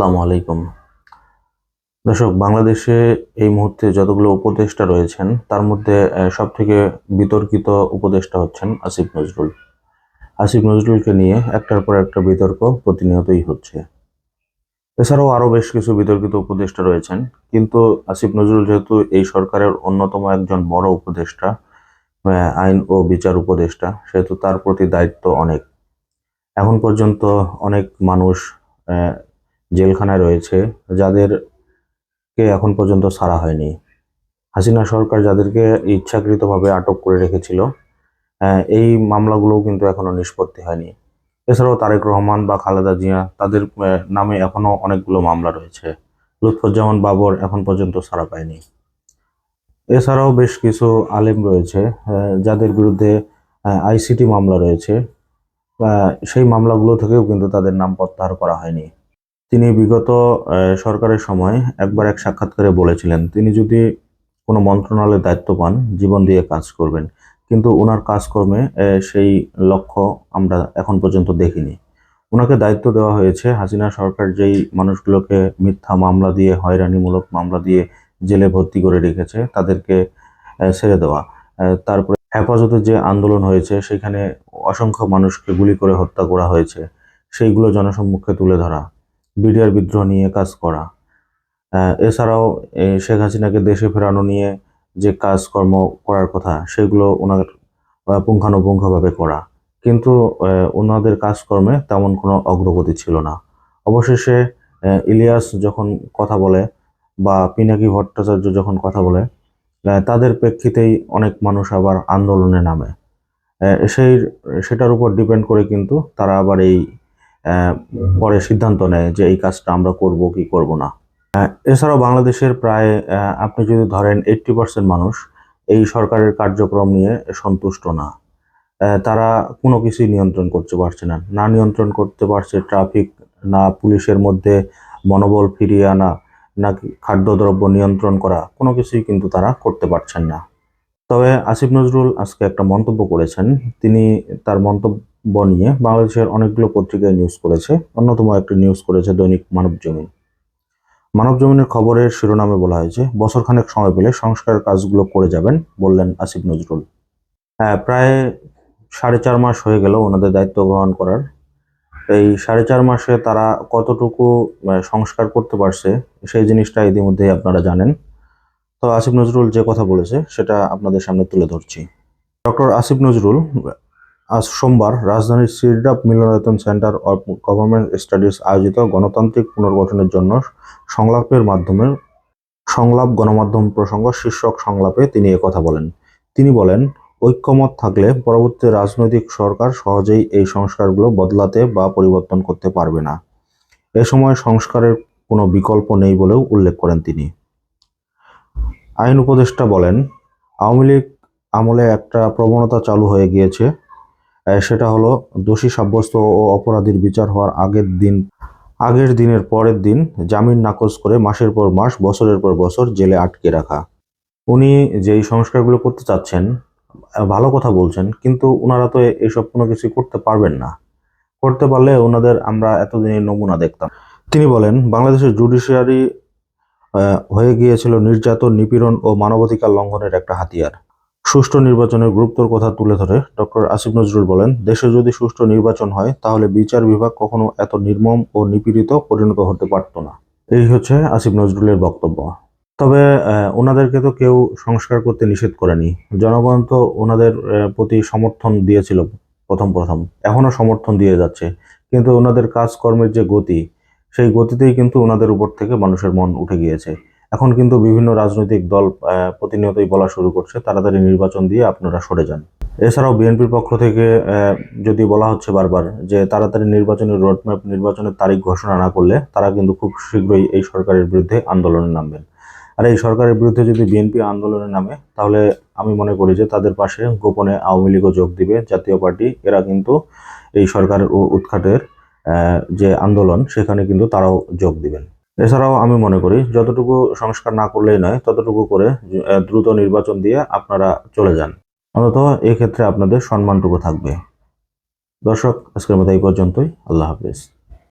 আসসালামু আলাইকুম। দর্শক, বাংলাদেশে এই মুহূর্তে যতগুলো উপদেষ্টা রয়েছেন, তার মধ্যে সব থেকে বিতর্কিত উপদেষ্টা হচ্ছেন আসিফ নজরুল। আসিফ নজরুলকে নিয়ে একটার পর একটা বিতর্ক প্রতিনিয়তই হচ্ছে। এছাড়াও আরও বেশ কিছু বিতর্কিত উপদেষ্টা রয়েছেন, কিন্তু আসিফ নজরুল যেহেতু এই সরকারের অন্যতম একজন বড় উপদেষ্টা আইন ও বিচার উপদেষ্টা, সেহেতু তার প্রতি দায়িত্ব অনেক। এখন পর্যন্ত অনেক মানুষ জেলখানায় রয়েছে, যাদেরকে এখন পর্যন্ত ছাড়া হয়নি। হাসিনা সরকার যাদেরকে ইচ্ছাকৃতভাবে আটক করে রেখেছিল এই মামলাগুলোও কিন্তু এখনও নিষ্পত্তি হয়নি। এছাড়াও তারেক রহমান বা খালেদা জিয়া, তাদের নামে এখনও অনেকগুলো মামলা রয়েছে। লুৎফুজ্জামান বাবর এখন পর্যন্ত ছাড়া পায়নি। এছাড়াও বেশ কিছু আলেম রয়েছে যাদের বিরুদ্ধে আইসিটি মামলা রয়েছে। সেই মামলাগুলো থেকেও কিন্তু তাদের নাম প্রত্যাহার করা হয়নি। তিনি বিগত সরকারের সময় একবার এক সাক্ষাৎকারে বলেছিলেন, তিনি যদি কোনো মন্ত্রণালয়ের দায়িত্ব পান, জীবন দিয়ে কাজ করবেন। কিন্তু ওনার কাজকর্মে সেই লক্ষ্য আমরা এখন পর্যন্ত দেখিনি। ওনাকে দায়িত্ব দেওয়া হয়েছে হাসিনা সরকার যেই মানুষগুলোকে মিথ্যা মামলা দিয়ে, হয়রানিমূলক মামলা দিয়ে জেলে ভর্তি করে রেখেছে, তাদেরকে ছেড়ে দেওয়া। তারপরে হেফাজতে যে আন্দোলন হয়েছে, সেখানে অসংখ্য মানুষকে গুলি করে হত্যা করা হয়েছে। সেইগুলো জনসম্মুখে তুলে ধরা। বিডিআর বিদ্রোহ নিয়ে কাজ করা। এছাড়াও শেখ হাসিনাকে দেশে ফেরানো নিয়ে যে কাজকর্ম করার কথা, সেগুলো ওনার পুঙ্খানুপুঙ্খভাবে করা। কিন্তু ওনাদের কাজকর্মে তেমন কোনো অগ্রগতি ছিল না। অবশেষে ইলিয়াস যখন কথা বলে বা পিনাকি ভট্টাচার্য যখন কথা বলে তাদের প্রেক্ষিতেই অনেক মানুষ আবার আন্দোলনে নামে। সেই, সেটার উপর ডিপেন্ড করে কিন্তু তারা আবার এই পরে সিদ্ধান্ত নেয় যে এই কাজটা আমরা করব কি করব না। এছাড়াও বাংলাদেশের প্রায় আপনি যদি ধরেন এইট্টি পার্সেন্ট মানুষ এই সরকারের কার্যক্রম নিয়ে সন্তুষ্ট না। তারা কোনো কিছুই নিয়ন্ত্রণ করতে পারছে না। না নিয়ন্ত্রণ করতে পারছে ট্রাফিক, না পুলিশের মধ্যে মনোবল ফিরিয়ে আনা, না খাদ্যদ্রব্য নিয়ন্ত্রণ করা, কোনো কিছুই কিন্তু তারা করতে পারছেন না। তবে আসিফ নজরুল আজকে একটা মন্তব্য করেছেন। তিনি তার মন্তব্য নিয়ে বাংলাদেশের অনেকগুলো পত্রিকায় নিউজ করেছে। অন্যতম একটি নিউজ করেছে দৈনিক মানব জমিন মানব জমিনের খবরের শিরোনামে বলা হয়েছে বছরখানেক সময় পেলে সংস্কার কাজগুলো করে যাবেন বললেন আসিফ নজরুল। হ্যাঁ প্রায় সাড়ে চার মাস হয়ে গেল ওনাদের দায়িত্ব গ্রহণ করার। এই সাড়ে চার মাসে তারা কতটুকু সংস্কার করতে পারছে, সেই জিনিসটা ইতিমধ্যেই আপনারা জানেন। তো আসিফ নজরুল যে কথা বলেছে, সেটা আপনাদের সামনে তুলে ধরছি। ডক্টর আসিফ নজরুল আজ সোমবার রাজধানীর সিরডাপ মিলনায়তন সেন্টার অফ গভর্নমেন্ট স্টাডিজ আয়োজিত গণতান্ত্রিক পুনর্গঠনের জন্য সংলাপের মাধ্যমে সংলাপ গণমাধ্যম প্রসঙ্গ শীর্ষক সংলাপে তিনি কথা বলেন। তিনি বলেন, ঐক্যমত থাকলে পরবর্তী রাজনৈতিক সরকার সহজেই এই সংস্কারগুলো বদলাতে বা পরিবর্তন করতে পারবে না। এ সময় সংস্কারের কোনো বিকল্প নেই বলেও উল্লেখ করেন তিনি। আইন উপদেষ্টা বলেন, আওয়ামী লীগ আমলে একটা প্রবণতা চালু হয়ে গিয়েছে। সেটা হলো দোষী সাব্যস্ত ও অপরাধীর বিচার হওয়ার আগের দিন, আগের দিনের পরের দিন জামিন নাকচ করে মাসের পর মাস, বছরের পর বছর জেলে আটকে রাখা। উনি যেই সংস্কারগুলো করতে চাচ্ছেন ভালো কথা বলছেন, কিন্তু ওনারা তো এইসব কোনো কিছু করতে পারবেন না। করতে পারলে ওনাদের আমরা এতদিনের নমুনা দেখতাম। তিনি বলেন, বাংলাদেশের জুডিশিয়ারি হয়ে গিয়েছিল নির্যাতন, নিপীড়ন ও মানবাধিকার লঙ্ঘনের একটা হাতিয়ার। সুষ্ঠু নির্বাচনের গুরুত্বর কথা তুলে ধরে, ডক্টর আসিফ নজরুল বলেন, দেশে যদি সুষ্ঠু নির্বাচন হয়, তাহলে বিচার বিভাগ কখনো এত নির্মম ও নিপীড়িত পরিণত হতে পারত না। এই হচ্ছে আসিফ নজরুলের বক্তব্য। তবে ওনাদেরকে তো কেউ সংস্কার করতে নিষেধ করেনি। জনগণ তো ওনাদের প্রতি সমর্থন দিয়েছিল প্রথম প্রথম, এখনও সমর্থন দিয়ে যাচ্ছে। কিন্তু ওনাদের কাজকর্মের যে গতি, সেই গতিতেই কিন্তু ওনাদের উপর থেকে মানুষের মন উঠে গিয়েছে। এখন কিন্তু বিভিন্ন রাজনৈতিক দল প্রতিনিয়তই বলা শুরু করছে তাড়াতাড়ি নির্বাচন দিয়ে আপনারা সরে যান। এছাড়াও বিএনপির পক্ষ থেকে যদি বলা হচ্ছে বারবার যে তাড়াতাড়ি নির্বাচনের রোডম্যাপ নির্বাচনের তারিখ ঘোষণা না করলে তারা কিন্তু খুব শীঘ্রই এই সরকারের বিরুদ্ধে আন্দোলনে নামবেন। আর এই সরকারের বিরুদ্ধে যদি বিএনপি আন্দোলনে নামে তাহলে আমি মনে করি যে তাদের পাশে গোপনে আওয়ামী লীগও যোগ দিবে। জাতীয় পার্টি এরা কিন্তু এই সরকারের উ- উৎখাতের আহ, যে আন্দোলন সেখানে কিন্তু তারাও যোগ দিবেন। এছাড়াও আমি মনে করি যতটুকু সংস্কার না করলেই নয়, ততটুকু করে দ্রুত নির্বাচন দিয়ে আপনারা চলে যান। অন্তত এক্ষেত্রে আপনাদের সম্মানটুকু থাকবে। দর্শক, আজকের মতো এই পর্যন্তই। আল্লাহ হাফিজ।